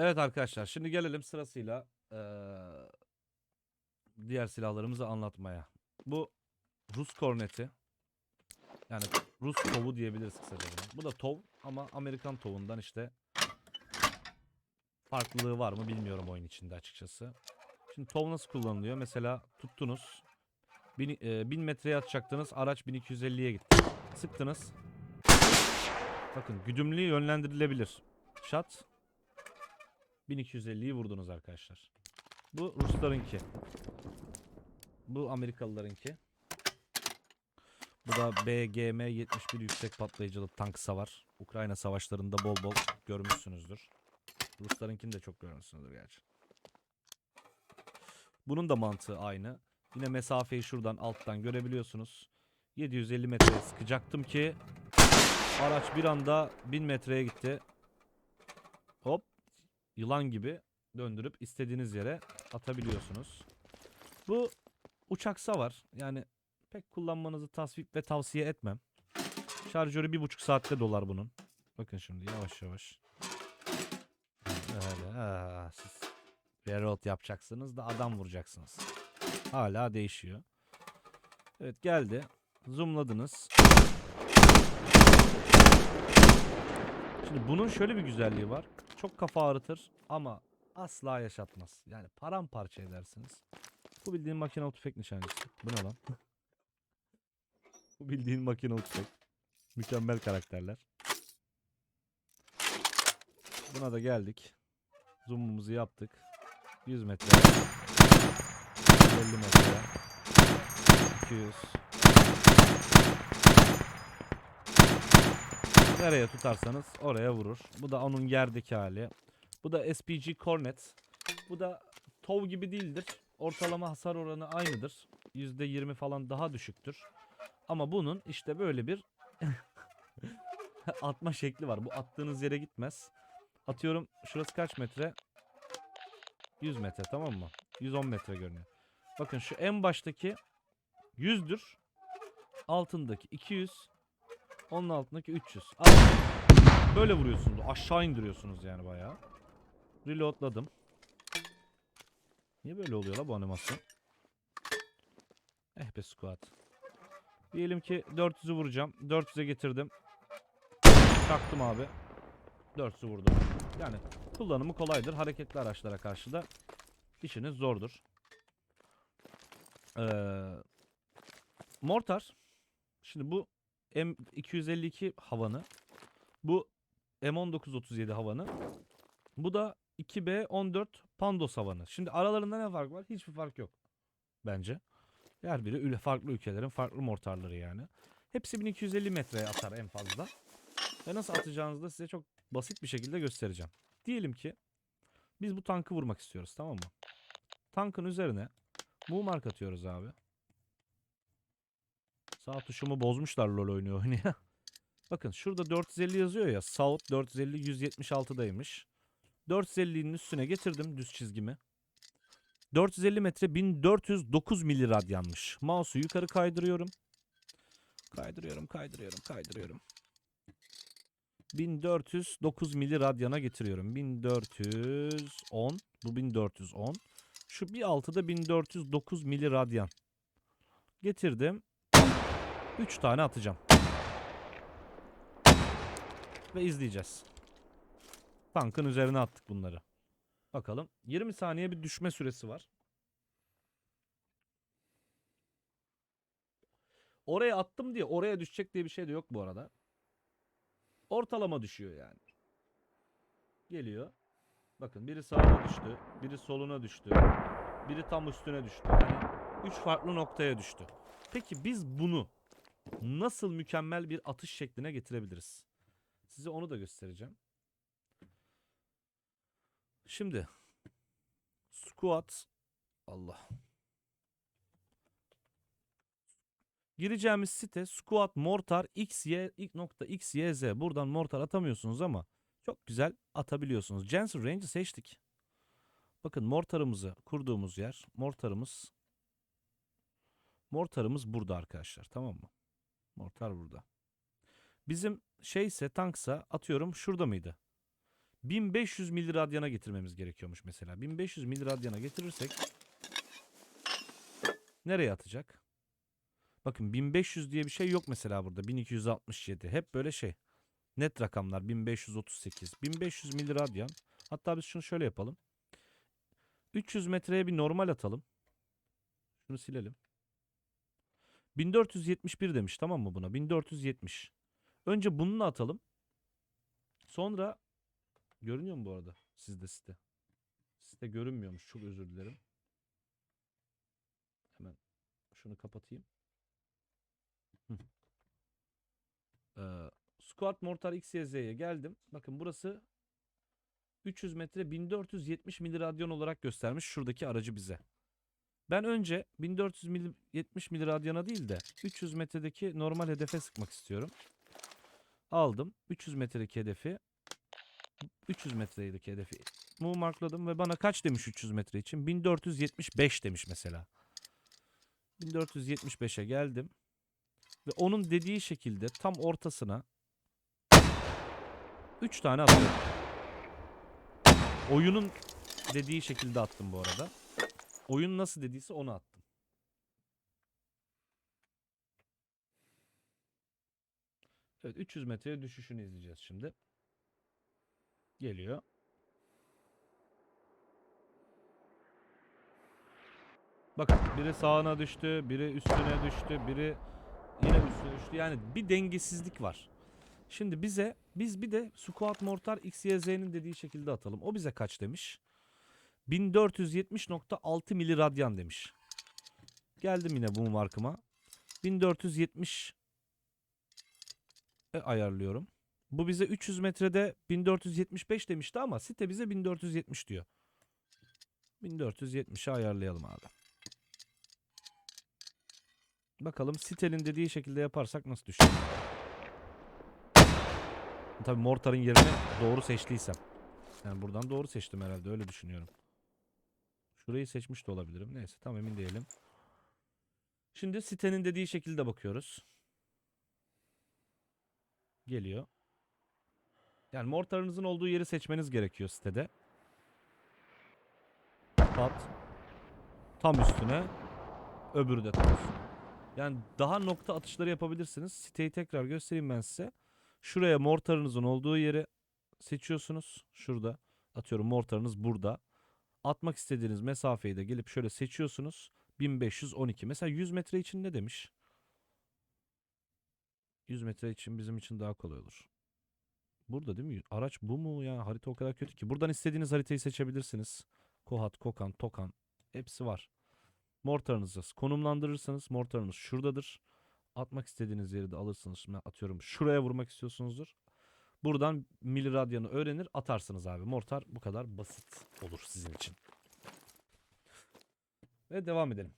Evet arkadaşlar şimdi gelelim sırasıyla eee, diğer silahlarımızı anlatmaya. Bu Rus korneti. Yani Rus tovu diyebiliriz kısaca. Bu da tov ama Amerikan tovundan işte farklılığı var mı bilmiyorum oyun içinde açıkçası. Şimdi tov nasıl kullanılıyor? Mesela tuttunuz. 1000 e, 1000 metreye atacaktınız. Araç 1250'ye gitti. Sıktınız. Bakın güdümlü yönlendirilebilir. Shot 1250'yi vurdunuz arkadaşlar. Bu Ruslarınki. Bu Amerikalılarınki. Bu da BGM 71 yüksek patlayıcılı tank savar. Ukrayna savaşlarında bol bol görmüşsünüzdür. Ruslarınkini de çok görmüşsünüzdür gerçi. Bunun da mantığı aynı. Yine mesafeyi şuradan alttan görebiliyorsunuz. 750 metreye sıkacaktım ki araç bir anda 1000 metreye gitti. Hop yılan gibi döndürüp istediğiniz yere atabiliyorsunuz. Bu uçak savar. Yani pek kullanmanızı tasvip ve tavsiye etmem. Şarjörü bir buçuk saatte dolar bunun. Bakın şimdi yavaş yavaş. Öyle. aa, siz reload yapacaksınız da adam vuracaksınız. Hala değişiyor. Evet geldi. Zoomladınız. Şimdi bunun şöyle bir güzelliği var. Çok kafa ağrıtır ama asla yaşatmaz. Yani paramparça edersiniz. Bu bildiğin makinalı tüfek nişancısı. Bu ne lan? Bu bildiğin makinalı tüfek. Mükemmel karakterler. Buna da geldik. Zoom'umuzu yaptık. 100 metre. 50 metre. 200. Nereye tutarsanız oraya vurur. Bu da onun yerdeki hali. Bu da SPG Cornet. Bu da TOW gibi değildir. Ortalama hasar oranı aynıdır. %20 falan daha düşüktür. Ama bunun işte böyle bir atma şekli var. Bu attığınız yere gitmez. Atıyorum şurası kaç metre? 100 metre tamam mı? 110 metre görünüyor. Bakın şu en baştaki 100'dür. Altındaki 200. Onun altındaki 300. Al. Böyle vuruyorsunuz. Aşağı indiriyorsunuz yani bayağı. Reloadladım. Niye böyle oluyor la bu animasyon? Eh be squat. Diyelim ki 400'ü vuracağım. 400'e getirdim. Çaktım abi. 400'ü vurdum. Yani kullanımı kolaydır. Hareketli araçlara karşı da işiniz zordur. Ee, mortar. Şimdi bu M252 havanı. Bu M1937 havanı. Bu da 2B14 Pandos havanı. Şimdi aralarında ne fark var? Hiçbir fark yok. Bence. Her biri farklı ülkelerin farklı mortarları yani. Hepsi 1250 metreye atar en fazla. Ve nasıl atacağınızı da size çok basit bir şekilde göstereceğim. Diyelim ki biz bu tankı vurmak istiyoruz tamam mı? Tankın üzerine mark atıyoruz abi. Sağ tuşumu bozmuşlar LoL oynuyor oynuyor. Bakın şurada 450 yazıyor ya. South 450 176'daymış. 450'nin üstüne getirdim düz çizgimi. 450 metre 1409 miliradyanmış. Mouse'u yukarı kaydırıyorum. Kaydırıyorum, kaydırıyorum, kaydırıyorum. 1409 miliradyana getiriyorum. 1410. Bu 1410. Şu bir altı da 1409 miliradyan. Getirdim. 3 tane atacağım. Ve izleyeceğiz. Tankın üzerine attık bunları. Bakalım. 20 saniye bir düşme süresi var. Oraya attım diye oraya düşecek diye bir şey de yok bu arada. Ortalama düşüyor yani. Geliyor. Bakın biri sağına düştü. Biri soluna düştü. Biri tam üstüne düştü. Yani 3 farklı noktaya düştü. Peki biz bunu nasıl mükemmel bir atış şekline getirebiliriz? Size onu da göstereceğim. Şimdi squat Allah. Gireceğimiz site squat mortar xy nokta xyz. Buradan mortar atamıyorsunuz ama çok güzel atabiliyorsunuz. Jensen Range'i seçtik. Bakın mortarımızı kurduğumuz yer. Mortarımız Mortarımız burada arkadaşlar. Tamam mı? Mortar burada. Bizim şeyse tanksa atıyorum şurada mıydı? 1500 miliradyana getirmemiz gerekiyormuş mesela. 1500 miliradyana getirirsek nereye atacak? Bakın 1500 diye bir şey yok mesela burada. 1267. Hep böyle şey. Net rakamlar 1538. 1500 miliradyan. Hatta biz şunu şöyle yapalım. 300 metreye bir normal atalım. Şunu silelim. 1471 demiş tamam mı buna? 1470. Önce bununla atalım. Sonra görünüyor mu bu arada sizde site? Site görünmüyormuş. Çok özür dilerim. Hemen şunu kapatayım. Hı. Ee, Squat Mortar XYZ'ye geldim. Bakın burası 300 metre 1470 miliradyan olarak göstermiş şuradaki aracı bize. Ben önce 1470 miliradyana değil de 300 metredeki normal hedefe sıkmak istiyorum. Aldım. 300 metredeki hedefi 300 metredeki hedefi mu markladım ve bana kaç demiş 300 metre için? 1475 demiş mesela. 1475'e geldim. Ve onun dediği şekilde tam ortasına 3 tane atıyorum. Oyunun dediği şekilde attım bu arada. Oyun nasıl dediyse onu attım. Evet 300 metreye düşüşünü izleyeceğiz şimdi. Geliyor. Bakın biri sağına düştü, biri üstüne düştü, biri yine üstüne düştü. Yani bir dengesizlik var. Şimdi bize biz bir de squat mortar XYZ'nin dediği şekilde atalım. O bize kaç demiş? 1470.6 miliradyan demiş. Geldim yine bu markıma. 1470 e, ayarlıyorum. Bu bize 300 metrede 1475 demişti ama site bize 1470 diyor. 1470'e ayarlayalım abi. Bakalım sitenin dediği şekilde yaparsak nasıl düşecek? Tabii mortarın yerini doğru seçtiysem. Yani buradan doğru seçtim herhalde öyle düşünüyorum. Şurayı seçmiş de olabilirim. Neyse tam emin değilim. Şimdi sitenin dediği şekilde bakıyoruz. Geliyor. Yani mortarınızın olduğu yeri seçmeniz gerekiyor sitede. Pat. Tam üstüne. Öbürü de tam üstüne. Yani daha nokta atışları yapabilirsiniz. Siteyi tekrar göstereyim ben size. Şuraya mortarınızın olduğu yeri seçiyorsunuz. Şurada. Atıyorum mortarınız burada. Atmak istediğiniz mesafeyi de gelip şöyle seçiyorsunuz. 1512. Mesela 100 metre için ne demiş? 100 metre için bizim için daha kolay olur. Burada değil mi? Araç bu mu ya? Harita o kadar kötü ki. Buradan istediğiniz haritayı seçebilirsiniz. Kohat, Kokan, Tokan hepsi var. Mortarınızı konumlandırırsanız mortarınız şuradadır. Atmak istediğiniz yeri de alırsınız. Ben atıyorum şuraya vurmak istiyorsunuzdur. Buradan miliradyanı öğrenir atarsınız abi. Mortar bu kadar basit olur sizin için. Ve devam edelim.